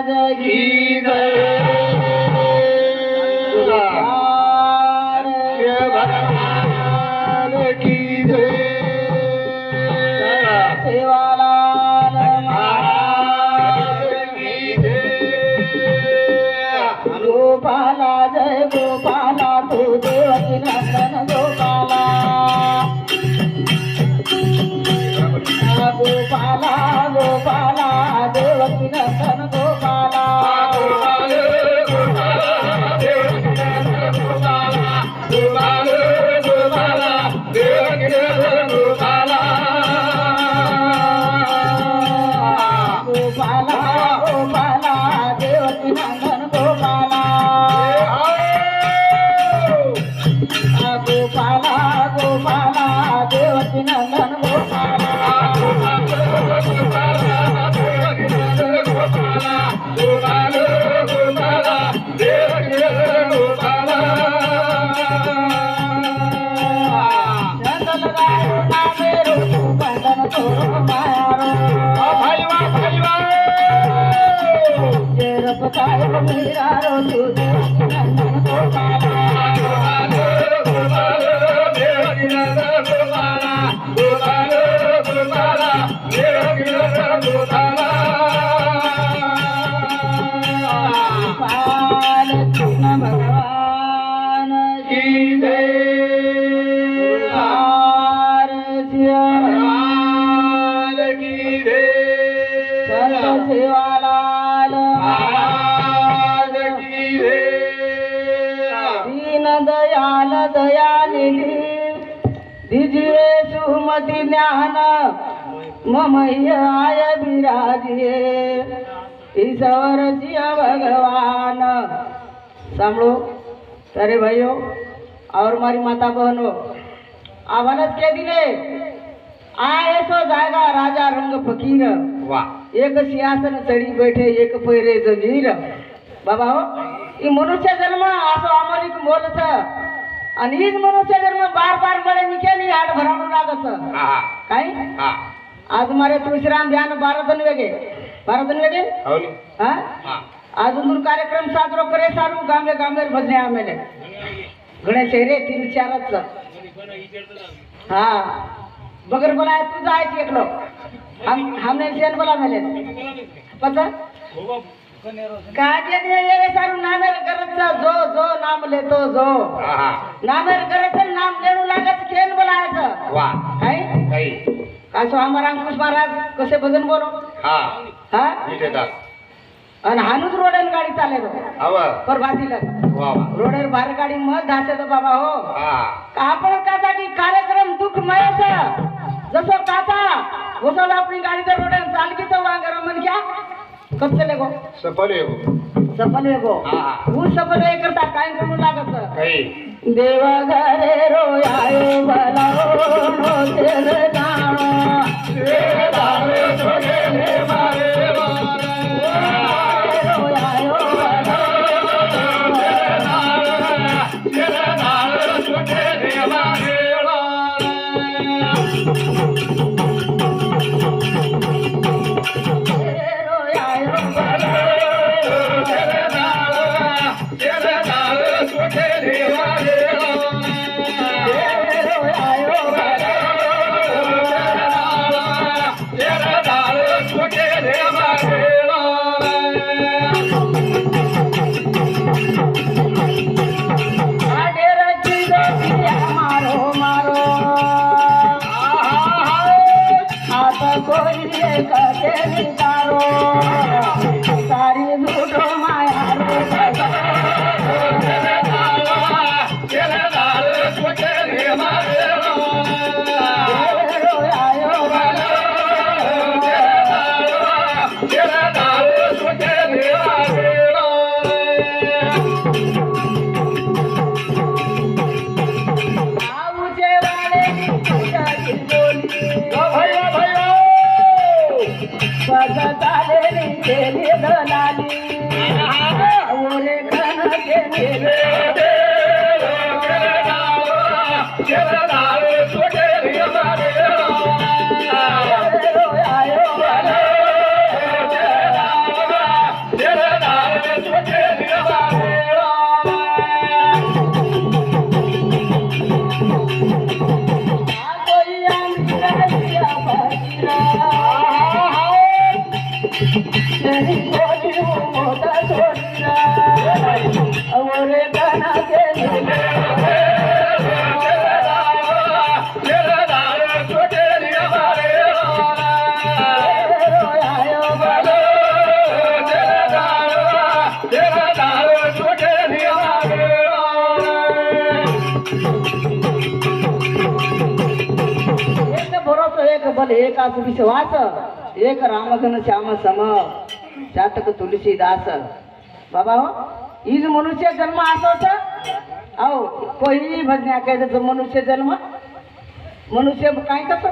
Maharaj Gopala, Gopala. ज्ञान मम I विराजिए Ishwar Singh भगवान સાંભળો તારે ભાઈઓ और મારી માતા બહેનો આ વનસ के दिले आ ऐसो जाएगा राजा रंग फकीर एक सिंहासन चढी बैठे एक पैरे जमीर बाबा हो ही मनुष्य जन्म असो अमोलिक मोल छ आणि हीच जर मग बार बार मले निकेली हाट भरावं लागत काय? आज मारे तुळशीराम ध्यान भारतन वेगे. भारतन वेगे? अजून कार्यक्रम साजरो करे सारू गांबे गांबे भजने आमेले. गणेश रे तीन चारच. हा. बगर बोला तुझा आहे एकलो. हम हमने शेण बोला पता काजे दिवे ये सारू नामेर करत जो जो नाम लेतो जो. नामेर करत नाम लेणू लागत केन बोलायचं? कासो महाराज भजन बोलो? हा. आणि हानूच रोडन गाडी चालेल परभातीला रोडवर बाहेर गाडी मत धासे तो बाबा हो. का आपण कासाठी कार्यक्रम दुःखमयच. जसं काचा घुसवला आपली गाडी तर रोडन चालकी तर वांगर घ्या. कब सफल आहे सफल हा. ऊ सफल आहे करता काय करू लागत? देव घरे रोयायो भलाओ नो तेरे जाणो रोयायो मारो एक बल एक असु विश्वास एक रामघन श्याम सम. जातक तुलसीदास. बाबा हो हीच मनुष्य जन्म असोच अहो कोई भजन्या कैद मनुष्य जन्म. मनुष्य काय कसं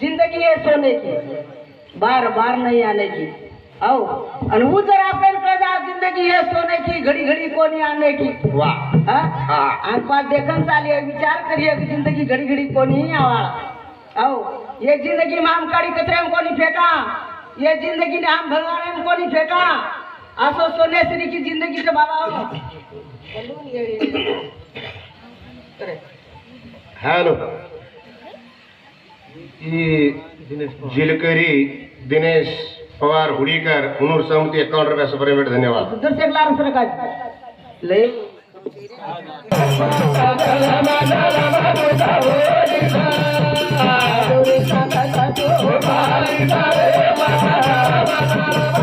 जिंदगी है सोने की बार बार नहीं आने की आओ आणि वो जर आपल्याला कळदा जिंदगी है सोने की घडी घडी कोणी आने की वा. हा? हा. आंखपात देखन चालिए विचार करिए कि जिंदगी घड़ी घड़ी को नहीं आवा ये जिंदगी में हम कड़ी कतरे में कोनी फेंका? ये जिंदगी ने हम भगवान में कोनी फेंका? आसो सोने श्री की जिंदगी से बाबा हेलो। जिलकरी दिनेश पवार हुडीकर हुनूर समिती अकाउंट रुपया सुपर पेमेंट धन्यवाद। ले से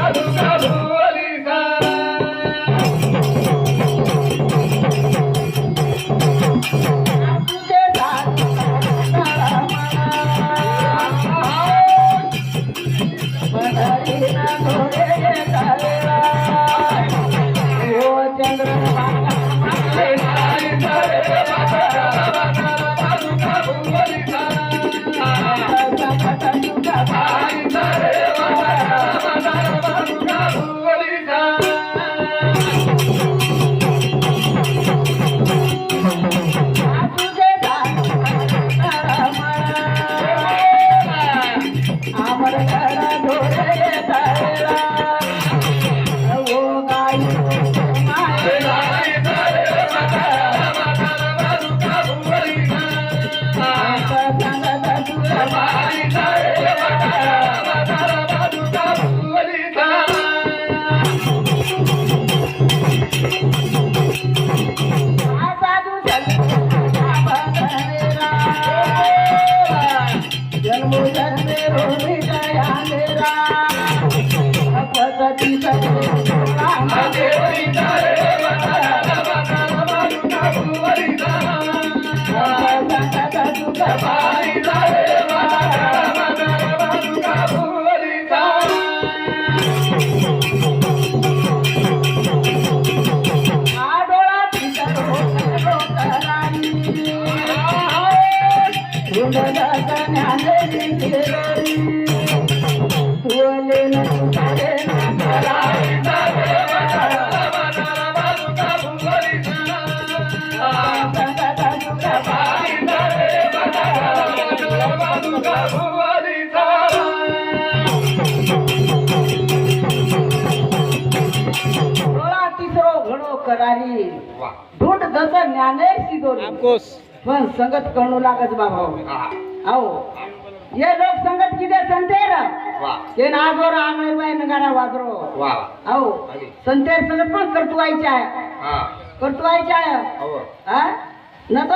अगला ज्ञानेर सिदोरी पण संगत करणू लागत बाबा. हा. आओ ये लोग संगत किदे संतेर? आमेर बाय नगारा वाजरो आओ संतेर संगत पण करतुवायचे आहे. हा. करतुवायचे आहे. हा. न तो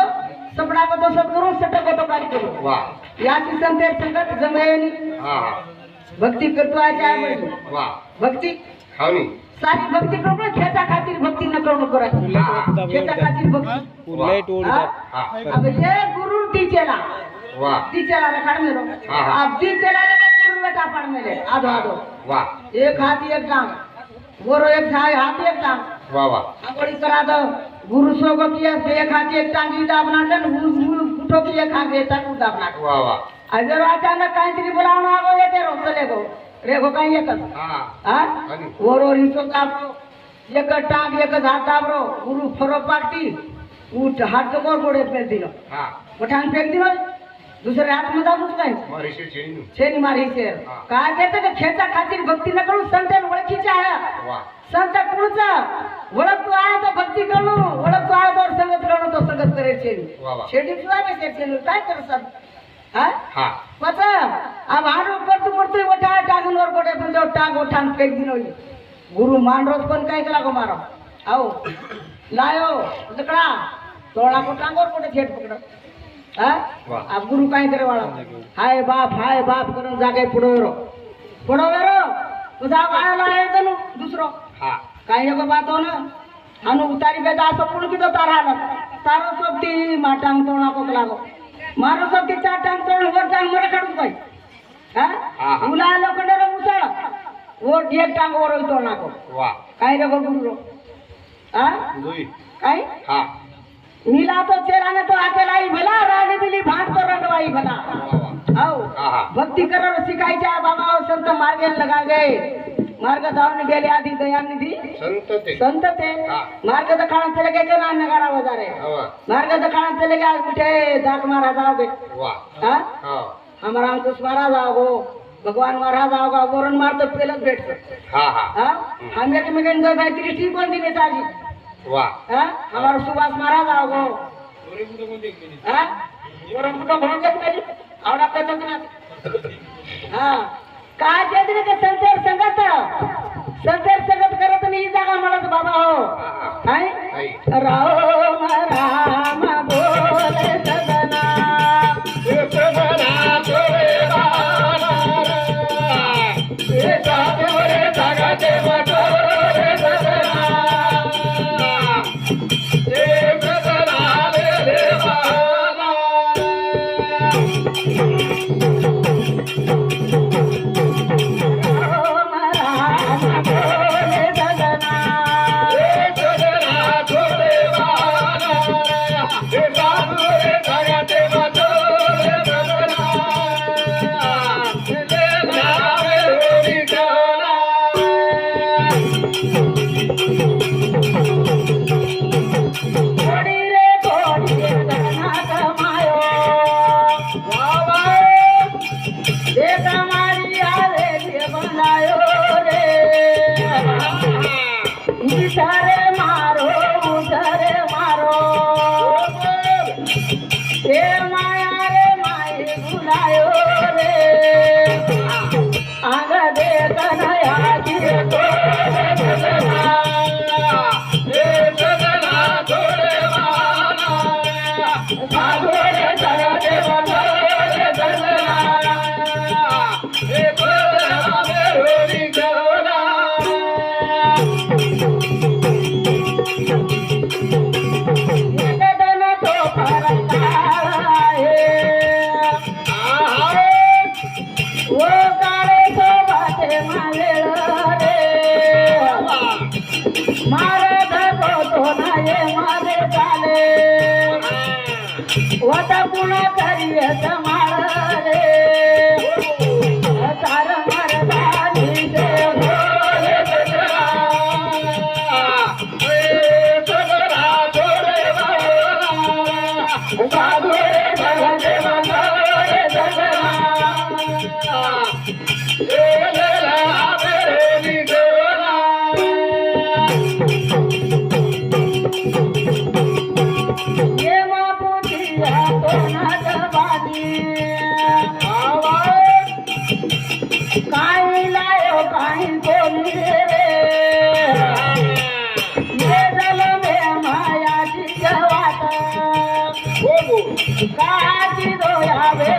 सपडा को तो सब करू सटक तो काय करू याची संतेर संगत जमेनी हा हा. भक्ती करतुवायचे आहे म्हणजे भक्ती. सारी भक्ती करू पण खेचा खातीर भक्ती न करू हा. खेचा खातीर भक्ती. वा. हा? हा. अब ये गुरु टीचेला वा. टीचेला रे खाड़ में रो हाँ, हाँ। अब टीचेला रे गुरु बेटा पढ़ में ले आधो आधो वा. एक हाथ एक टांग. गोरो एक थाय हाथ एक टांग. वा वा. अंगोड़ी करा दो गुरु सो को किया से एक हाथ एक टांग ईदा बना ले गुरु गुरु उठो की एक हाथ एक टांग उदा बना वा वा. अगर अचानक काई तरी बुलावना आगो ये तेरो चले गो. रे गो काई एक हा. हाँ आणि? गोरो रिसो कापरो एक टांग एक हाथ दाबरो गुरु फरो पाटी उठ हाथ को गोड़े पे दिलो. हा. फेक दिलो. दुसरे हात दाबूच काय? मारीशी छेनी छेनी मारी शेर. काय का खेचा खातीर भक्ती न करू संत ओळखीचे आहे संत कुणचा? ओळख तू आहे तो भक्ती करू ओळख तू आहे तो संगत करू तो संगत करे छेनी वा वा. छेडी तू आहे छेडी काय करतात गुरु मांडरोज पण काय केला गो ಟಾಗನ್ आहो लायो तिकडा तोळा कुठला गोर कुठे थेट पकड। हा? गुरु काय करे वाळा हाय बाप हाय बाप करून जागे पुढे रो तुझा वाळला आहे जणू दुसरं। हे। बाबा तो ना? आणि हो उतारी बेदा असं पुढे किती तारा आला तारा सोबती माटांग तोळा कोकला गो मारो सबके चार टांग तोडून वर टांग मला काढून पाहिजे हा? मुला लोखंड उचळ वर एक टांग वर उचळ नाको. काय रे बघून रो हा? काय? हा. मिला तो चेराने तो आके लाई भला राणी दिली भांड तो हो रंडवाई भला. हो भक्ती करर शिकायच्या बाबा संत मार्गे लगावे. मार्ग जाऊन गेले आधी दयानिधी. संत ते मार्ग तर खाणं चले काय करा अन्न गाडा वजारे मार्ग तर खाणं चले आज कुठे? दात मारा जाओ गे हमारा अंकुश मारा जाओ भगवान महाराज जाओ गा. वरण मारतो पेलच भेटत. हम एक में गए भाई दृष्टि कोण दिने ताजी हमारा सुभाष महाराज जाओ गो. वरण कुठं भाऊ आवडा हा. काय कहते के संतेर संगत. संतेर संगत करत ही जागा म्हणत बाबा हो. काय राम राम ಒಟ ಗುಣ ಕರಿಯತ ಮಾಡಲೇ काची दोया वे मानी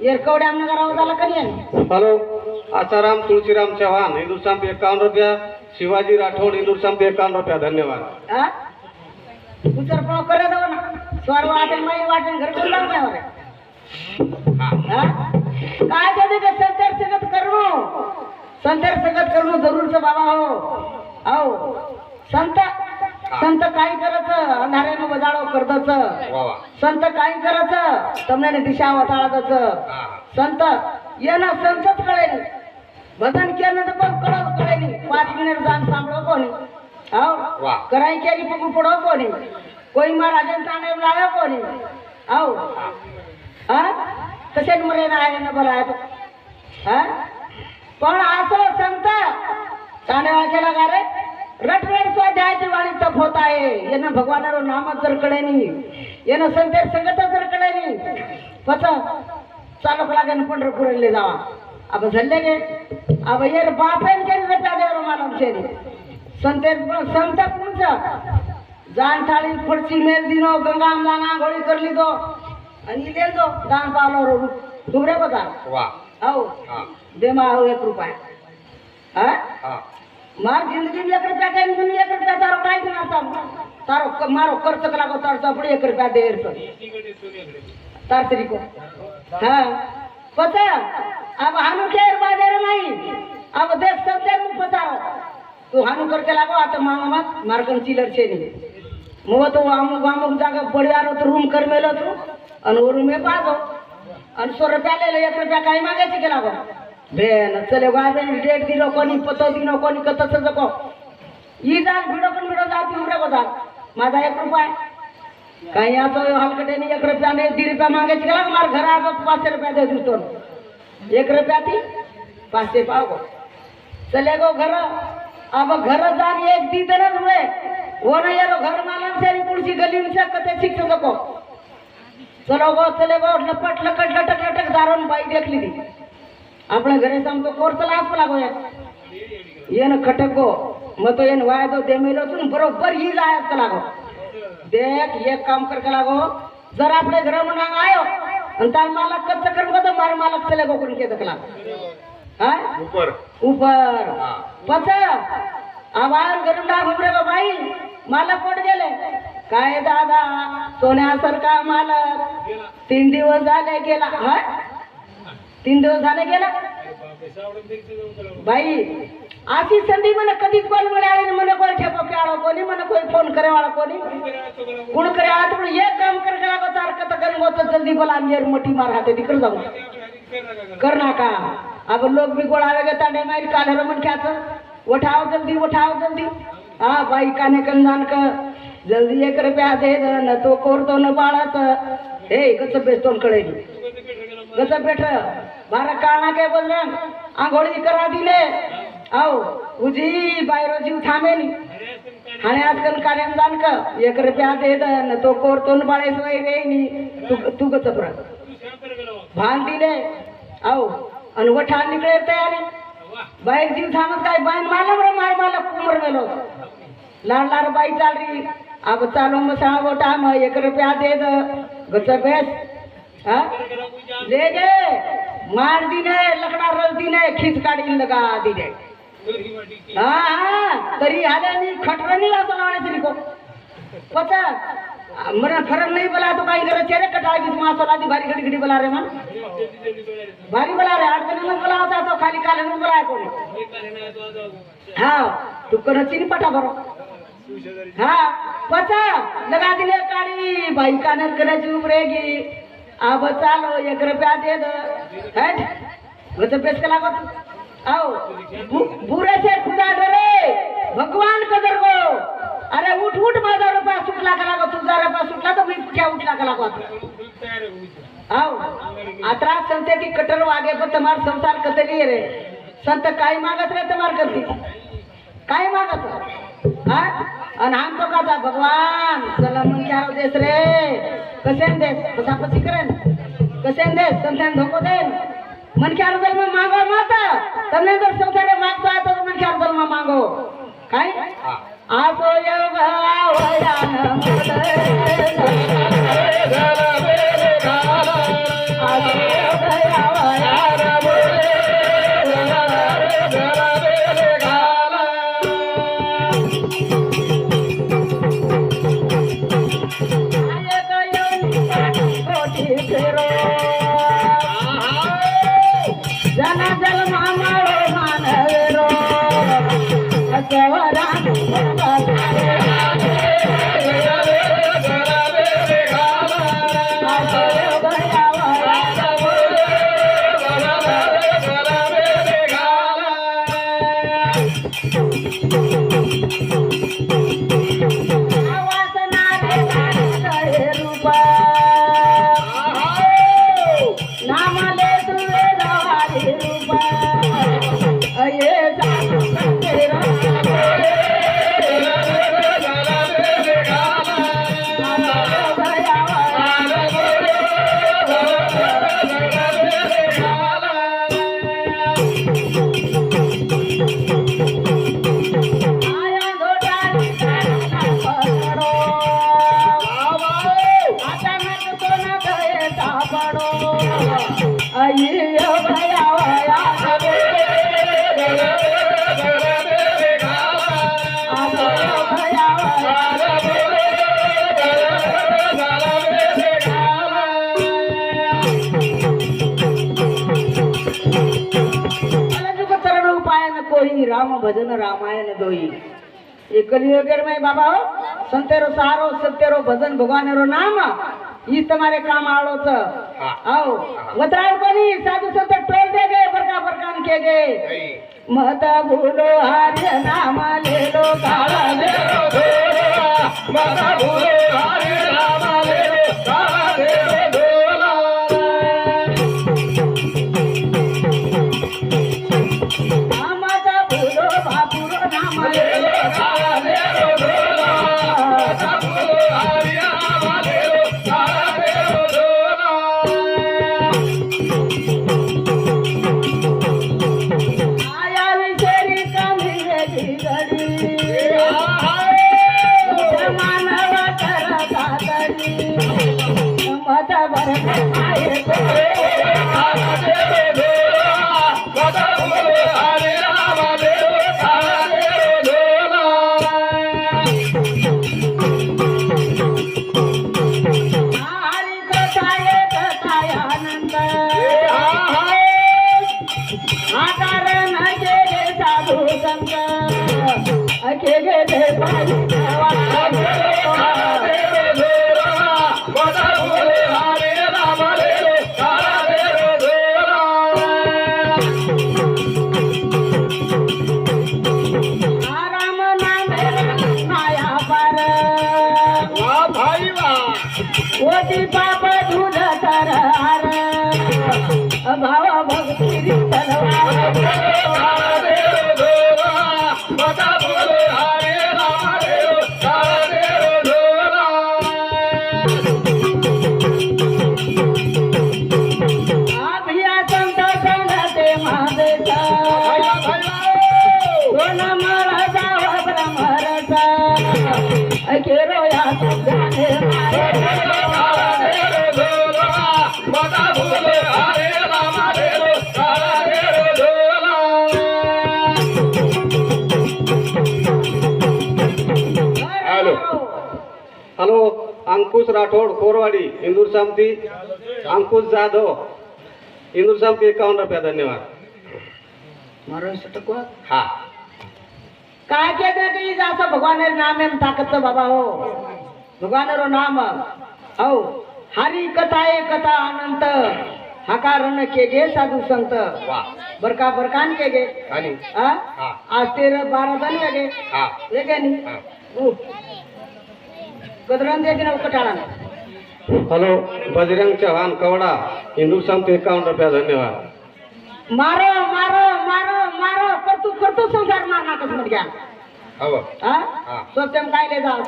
झाला हॅलो आसाराम तुळशीराम चव्हाण हिंदू संप एकावन्न रुपया. शिवाजी राठोड हिंदू संप एकावन्न रुपया. धन्यवाद. हा पाव ना. स्वर वाटेल माई वाटेल घर कोण लावून द्यावं रे? हा? काय कधी ते संतेर संगत करणं संतेर संगत करणं जरूरच बाबा हो. हो संत संत काय करायचं? नारायण बजाडो करतच. संत काय करायचं? तमण्याने दिशा वताळातच संत ये ना संतच कळेल. भजन केलं तर पण कळव कळेल. पाच मिनिट जाण सांभाळ कोणी? हा कराय केली पकडू पडो कोणी? कोई महाराजन नाही लाव कोणी? हो हा? तसेच मरे आहे ना बरं आहे पण असं संत. ताणे वाचेला का रे? रटवेट स्वाध्यायाची वाणी तप होत आहे. येणं भगवानारो नामच जर कळेनी येणं संतेर संगतच जर कळेनी पच चालक लागेल पंढरपूरले जावा. अब झल्ले गे अब येर बापेन के बेटा देवर मालम शेरी संतेर संत पुंचा जान थाळी फडची मेल दिनो गंगा आमदान आंघोळी करली दो. आणि इलेल दो दान पावलो तुमरे वा. हो. दे मा एक रुपया हा. માર જિંદગી એક રૂપિયા કઈ મને એક રૂપિયા તારો કાંઈ જ ના સામ તારો ક- મારો ખર્ચ કલાકો તારો ચોપડી એક રૂપિયા દે તો તાર તરીકો હા પતા अब हानू केर बाजार नाही अब देख सकते मग पतारो तू हानू करके लागो आता मामा मत मार्गन चिलर छे नहीं मग तो अमुक अमुक जागा पडियारो तो रूम कर मेलो तू आणि वो रूम में पागो आणि सौ रुपया ले लो एक रुपया काही मागायचे के लागो बेन चले गा बेन डेट दिलो कोणी पतो दिनो कोणी कतच जको ई जाल भिडो पण भिडो जाती उमरे को जाल. माझा एक रुपया. काही आता हलकट्याने एक रुपया नाही दीड रुपया मागायचे गेला मार घर आलो पाचशे रुपया दे देतो एक रुपया ती पाचशे पाव चले गो घर. अब घर जान एक दी तरच हुए वो ना यारो घर मालम से पुढची गली से कते शिकतो जको चलो गो चले गो लपट लकट लटक लटक दारून बाई देखली ती. આપણે ઘરે તો આમ તો કોર્સ લાખ લાગો એને ખટકો મત તો એને વાયદો દે મેલો છું ને બરોબર ઈ જ આયત કલાકો દેખ એક કામ કર કલાકો जर आपल्या घरामध्ये नांग आयो आणि तार मालक कच्च कर तो मार मालक चले गो करून के दकला हा ઉપર ऊपर हा पच आवाज गरुडा घुमरे गो बाई मालक कोट गेले काय दादा सोन्यासारखा मालक तीन दिवस झाले गेला हा तीन दिवस झाले गेला. बाई अशी संधी मला कधीच कोण मिळाली मला कोण ठेपा प्याळो कोणी? मला कोणी फोन करेवाळा कोणी? कोण करे आला तुम्ही एक काम कर करा गो तार कत कर गो जल्दी बोला आम्ही मोठी मार हाते तिकडे जाऊ. कर नाका अब लोग भी गोड़ावे गे तांडे मारी काले म्हण क्या उठाव जल्दी उठाव जल्दी हा बाई काने कंदान का. जल्दी एक रुपया दे न तो कोरतो न बाळाच. हे कसं बेस्तोन कळेली. कसं बेटर बारा काळा काय बजरंग आंघोळी करा दिले आओ उजी बायरो जीव थांबेली आणि आजकाल कार्यान जाण का एक रुपया दे द न तो कोर तो न बाळेस वय तू तू प्र भान दिले आओ आणि वठाण निकळे तयारी बाईक जीव थांबत काय बाईन मालम रे मार मला कुमर मेलो लाड लाड बाई चाल री अब चालो मसाळा गोटा मग एक रुपया दे द गच बेस हा ले गे मार दिने लकड़ा रल दिने खिस काढी लगा दिने हा हा तरी आल्यानी खटर असं लावण्याचं रिको पचा मला फरक नाही बोला तो काही करत रे कटाळ की सोला आधी भारी घडी घडी बोला रे मन. भारी बोला रे अडचणी मग बोला होता तो खाली काल बोला कोणी. हा तू करची नाही पटा बरो. हा पचा लगा दिले काळी बाई कानर करायची उमरेगी अब चालो एक रुपया दे दो। हट। वो तो पेश कला लागो आओ बुरे से खुदा डरे। भगवान कदर को अरे उठ उठ माझा रुपया सुटला कला को तुझा रुपया सुटला तर मी क्या उठला कला लागो? आओ आत्रा संते की कटर वागे पर तुम्हार संसार कतली रे संत काय मागत रे तुम्हार करती काय मागत हा? आणि आमचो काचा भगवान? चला मुंग्याव देस रे. कसेन देस? कसापती करेन? कसेन देस? तंतन धोको देन? मनक्यार जन्म मागो माता. तने जर संसारे मागतो आता तर मनक्यार जन्म मागो. काय? आसो यवया वयान मुदे રામ ભજન રામાયણ જોઈ એ કલિયુગરમય બાબા હો સંતેરો સારો સત્યરો ભજન ભગવાનેરો નામ ઈ તમારે કામ આળો છે આવો વધારે બની સાધુ સંત ટોલ દે ગયે બરકા બરકાન કે ગયે મહતા ભૂલો હાર્ય નામ લેલો કાળા લેલો મહતા ભૂલો હાર્ય નામ લેલો કાળા લેલો साधू संत हॅलो अंकुश राठोड कोरवाडी इंदूर सामती अंकुश जाधव इंदूर सामती एकावन्न रुपया धन्यवाद मारो हा काय के दे की जासो भगवान नाम एम ताकत बाबा हो. भगवान रो नाम. हो. हरी कथा ए कथा अनंत. हकारण के गे साधू संत. बरका बरकान के गे. हा हा. आज तेरह बारह दिन के गे. हा. गे नी? हा. गदरन दे दिन कटाळा हॅलो बजरंग चव्हाण कवडा इंदूर सामती एकावन्न रुपया धन्यवाद. मारो मारो. तू करतो संसार मारणार मुलग्या म्हणजे हा? काय ले जाव?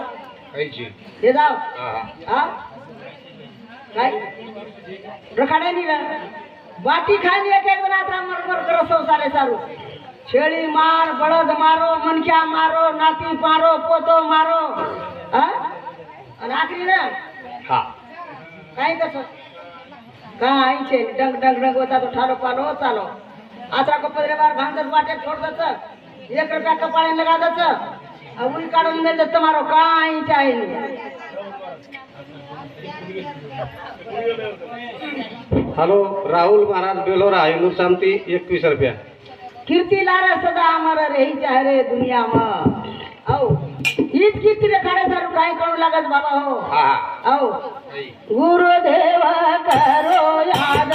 पाहिजे. ले जाव? काय? रखाडे नि बाटी खाली एक एक रात्र मरमर करो संसारे सारू. शेळी मार बळद मारो मनक्या मारो नाती मारो पोतो मारो. आणि आखरी ना काय कस काय डंग डंग डंग होता तो ठालो पालो चालो. आधा कपदरे बार भांगत वाटे छोड़ दत एक रुपया कपाड़े लगा दत अब उन कारण में दत मारो काई चाहे हॅलो राहुल महाराज बेलोरा हिंदू शांती एकवीस रुपया. कीर्ती लारा सदा आम्हाला रही चाहे रे दुनिया औ हीच कीर्ती रे सारू काय करू लागत बाबा हो? औ गुरुदेव करो याद